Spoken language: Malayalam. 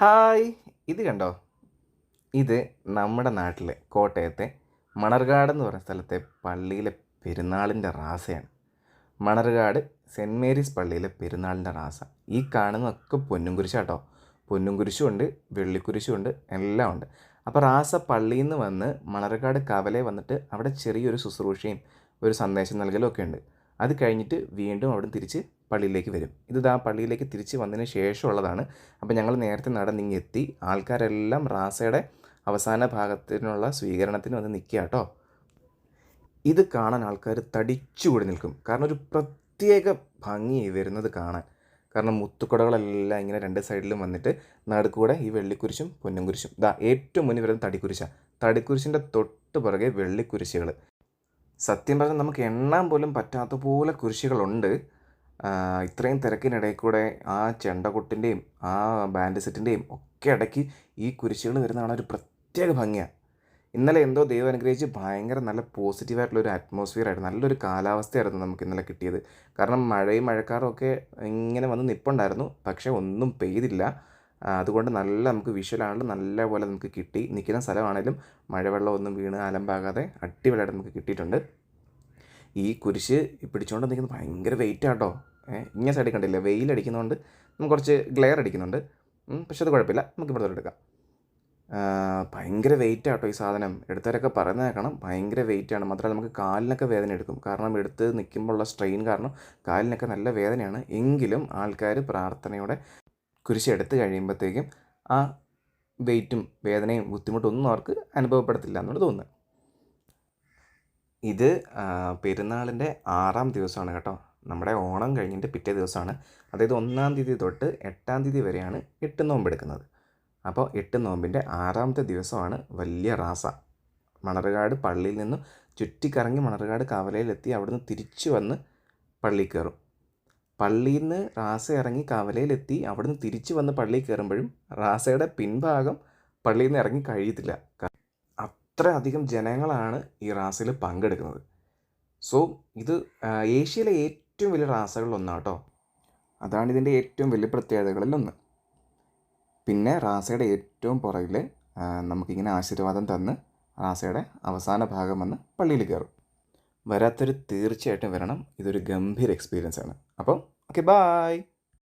ഹായ്. ഇത് കണ്ടോ? ഇത് നമ്മുടെ നാട്ടിലെ കോട്ടയത്തെ മണർകാട് എന്ന് പറയുന്ന സ്ഥലത്തെ പള്ളിയിലെ പെരുന്നാളിന്റെ റാസയാണ്. മണർകാട് സെന്റ് മേരീസ് പള്ളിയിലെ പെരുന്നാളിന്റെ റാസ. ഈ കാണുന്നതൊക്കെ പൊന്നും കുരിശാട്ടോ പൊന്നും വെള്ളിക്കുരിശും ഉണ്ട് എല്ലാം ഉണ്ട്. അപ്പോൾ റാസ പള്ളിയിൽ നിന്ന് വന്ന് മണർകാട് കവലെ വന്നിട്ട് അവിടെ ചെറിയൊരു ശുശ്രൂഷയും ഒരു സന്ദേശം നൽകലും ഒക്കെ ഉണ്ട്. അത് കഴിഞ്ഞിട്ട് വീണ്ടും അവിടെ തിരിച്ച് പള്ളിയിലേക്ക് വരും. ഇത് ആ പള്ളിയിലേക്ക് തിരിച്ച് വന്നതിന് ശേഷമുള്ളതാണ്. അപ്പോൾ ഞങ്ങൾ നേരത്തെ നടന്നിങ്ങ് എത്തി ആൾക്കാരെല്ലാം റാസയുടെ അവസാന ഭാഗത്തിനുള്ള സ്വീകരണത്തിന് വന്ന് നിൽക്കുക കേട്ടോ ഇത് കാണാൻ ആൾക്കാർ തടിച്ചുകൂടി നിൽക്കും. കാരണം ഒരു പ്രത്യേക ഭംഗി വരുന്നത് കാണാൻ. കാരണം മുത്തുക്കുടകളെല്ലാം ഇങ്ങനെ രണ്ട് സൈഡിലും വന്നിട്ട് നടുക്കൂടെ ഈ വെള്ളിക്കുരിശും പൊന്നും കുരിശും ഇതാ ഏറ്റവും മുന്നിൽ വരുന്നത് തടിക്കുരിശാണ് തടിക്കുരിശിന്റെ തൊട്ട് പുറകെ വെള്ളിക്കുരിശുകൾ സത്യം പറഞ്ഞാൽ നമുക്ക് എണ്ണാൻ പോലും പറ്റാത്ത പോലെ കുരിശുകളുണ്ട്. ഇത്രയും തിരക്കിനിടയിൽ കൂടെ ആ ചെണ്ടകൊട്ടിന്റെയും ആ ബാൻഡ് സെറ്റിന്റെയും ഒക്കെ ഇടയ്ക്ക് ഈ കുരിശുകൾ വരുന്ന കാണാൻ ഒരു പ്രത്യേക ഭംഗിയാണ് ഇന്നലെ എന്തോ ദൈവം അനുഗ്രഹിച്ച് ഭയങ്കര നല്ല പോസിറ്റീവായിട്ടുള്ള ഒരു അറ്റ്മോസ്ഫിയർ ആയിരുന്നു. നല്ലൊരു കാലാവസ്ഥയായിരുന്നു നമുക്ക് ഇന്നലെ കിട്ടിയത്. കാരണം മഴയും മഴക്കാറും ഒക്കെ ഇങ്ങനെ വന്ന് നിപ്പുണ്ടായിരുന്നു. പക്ഷേ ഒന്നും പെയ്തില്ല. അതുകൊണ്ട് നല്ല നമുക്ക് വിഷ്വലാണെങ്കിലും നല്ല പോലെ നമുക്ക് കിട്ടി. നിൽക്കുന്ന സ്ഥലമാണെങ്കിലും മഴവെള്ളം ഒന്നും വീണ് അലമ്പാകാതെ അടിപൊളിയായിട്ട് നമുക്ക് കിട്ടിയിട്ടുണ്ട്. ഈ കുരിശ് പിടിച്ചുകൊണ്ട് നിൽക്കുന്നത് ഭയങ്കര വെയിറ്റ് ആട്ടോ ഏഹ് ഇങ്ങനെ സൈഡിൽ കണ്ടില്ല? വെയിലടിക്കുന്നതുകൊണ്ട് നമുക്ക് കുറച്ച് ഗ്ലെയർ അടിക്കുന്നുണ്ട്. പക്ഷെ അത് കുഴപ്പമില്ല. നമുക്ക് ഇവിടെ എടുക്കാം. ഭയങ്കര വെയിറ്റ് ആട്ടോ ഈ സാധനം. എടുത്തവരൊക്കെ പറയുന്നത് കേൾക്കണം. ഭയങ്കര വെയിറ്റ് ആണ്. മാത്രമല്ല നമുക്ക് കാലിനൊക്കെ വേദന എടുക്കും. കാരണം എടുത്ത് നിൽക്കുമ്പോഴുള്ള സ്ട്രെയിൻ കാരണം കാലിനൊക്കെ നല്ല വേദനയാണ്. എങ്കിലും ആൾക്കാർ പ്രാർത്ഥനയോടെ കുരിശ് എടുത്ത് കഴിയുമ്പോഴത്തേക്കും ആ വെയിറ്റും വേദനയും ബുദ്ധിമുട്ടും ഒന്നും അവർക്ക് അനുഭവപ്പെടത്തില്ല എന്നാണ് തോന്നുന്നത് ഇത് പെരുന്നാളിന്റെ ആറാം ദിവസമാണ് കേട്ടോ. നമ്മുടെ ഓണം കഴിഞ്ഞിട്ട് പിറ്റേ ദിവസമാണ്. അതായത് ഒന്നാം തീയതി തൊട്ട് എട്ടാം തീയതി വരെയാണ് എട്ട് നോമ്പ് എടുക്കുന്നത്. അപ്പോൾ എട്ട് നോമ്പിന്റെ ആറാമത്തെ ദിവസമാണ് വലിയ റാസ. മണർകാട് പള്ളിയിൽ നിന്നും ചുറ്റിക്കറങ്ങി മണർകാട് കവലയിലെത്തി അവിടുന്ന് തിരിച്ചു വന്ന് പള്ളി കയറും. പള്ളിയിൽ നിന്ന് റാസ ഇറങ്ങി കവലയിലെത്തി അവിടുന്ന് തിരിച്ചു വന്ന് പള്ളി കയറുമ്പോഴും റാസയുടെ പിൻഭാഗം പള്ളിയിൽ നിന്ന് ഇറങ്ങി കഴിയത്തില്ല. അത്രയധികം ജനങ്ങളാണ് ഈ റാസയിൽ പങ്കെടുക്കുന്നത്. സോ ഇത് ഏഷ്യയിലെ ഏറ്റവും വലിയ റാസകളിലൊന്നാണ് കേട്ടോ അതാണ് ഇതിന്റെ ഏറ്റവും വലിയ പ്രത്യേകതകളിലൊന്ന്. പിന്നെ റാസയുടെ ഏറ്റവും പുറകിൽ നമുക്കിങ്ങനെ ആശീർവാദം തന്ന് റാസയുടെ അവസാന ഭാഗം വന്ന് പള്ളിയിൽ കയറും. വരാത്തൊരു തീർച്ചയായിട്ടും വരണം. ഇതൊരു ഗംഭീര എക്സ്പീരിയൻസ് ആണ്. അപ്പോൾ ഓക്കെ ബായ്